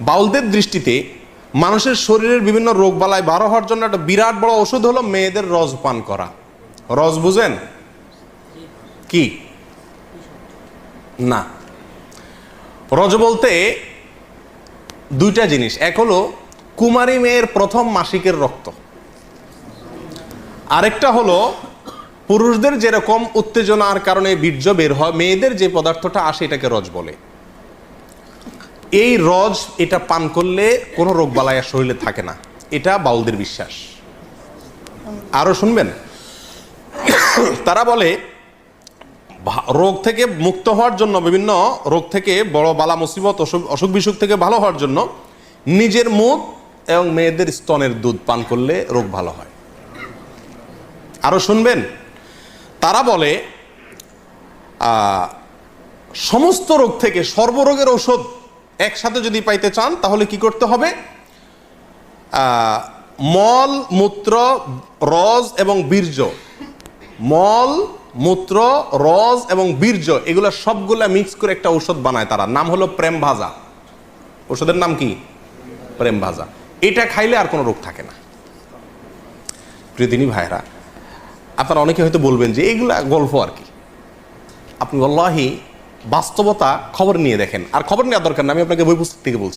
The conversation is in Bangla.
বাউলদের দৃষ্টিতে মানুষের শরীরের বিভিন্ন রোগ বালায় বারো হওয়ার জন্য একটা বিরাট বড় ওষুধ হলো মেয়েদের রস পান করা। রস বুঝেন? কি? না। রজ বলতে দুইটা জিনিস। এক হলো কুমারী মেয়ের প্রথম মাসিকের রক্ত। আরেকটা হলো পুরুষদের যেরকম উত্তেজনার কারণে বীর্য বের হয়, মেয়েদের যে পদার্থটা আসে এটাকে রজ বলে। এই রজ এটা পান করলে কোনো রোগ বালাই শরীরে থাকে না। এটা বাউলদের বিশ্বাস। আরও শুনবেন? তারা বলে রোগ থেকে মুক্ত হওয়ার জন্য, বিভিন্ন রোগ থেকে বড় বালা মুসিবত, অসুখ বিসুখ থেকে ভালো হওয়ার জন্য নিজের মুখ এবং মেয়েদের স্তনের দুধ পান করলে রোগ ভালো হয়। আরও শুনবেন? তারা বলে সমস্ত রোগ থেকে সর্বরোগের ঔষধ একসাথে যদি পাইতে চান, তাহলে কি করতে হবে? মল, মূত্র রজ এবং বীর্য। মল, মূত্র রজ এবং বীর্য, এগুলো সবগুলা মিক্স করে একটা ঔষধ বানায় তারা। নাম হলো প্রেম ভাজা। ওষুধের নাম কি? প্রেম ভাজা। এটা খাইলে আর কোনো রোগ থাকে না। প্রিয়দিনী ভাইরা আপনারা অনেকে হয়তো বলবেন যে এগুলা গল্প আর কি। আপনি অল্লাহি বাস্তবতা খবর নিয়ে দেখেন। আর খবর নেওয়ার দরকার না, আমি আপনাকে বই পুস্তক থেকে বলছি।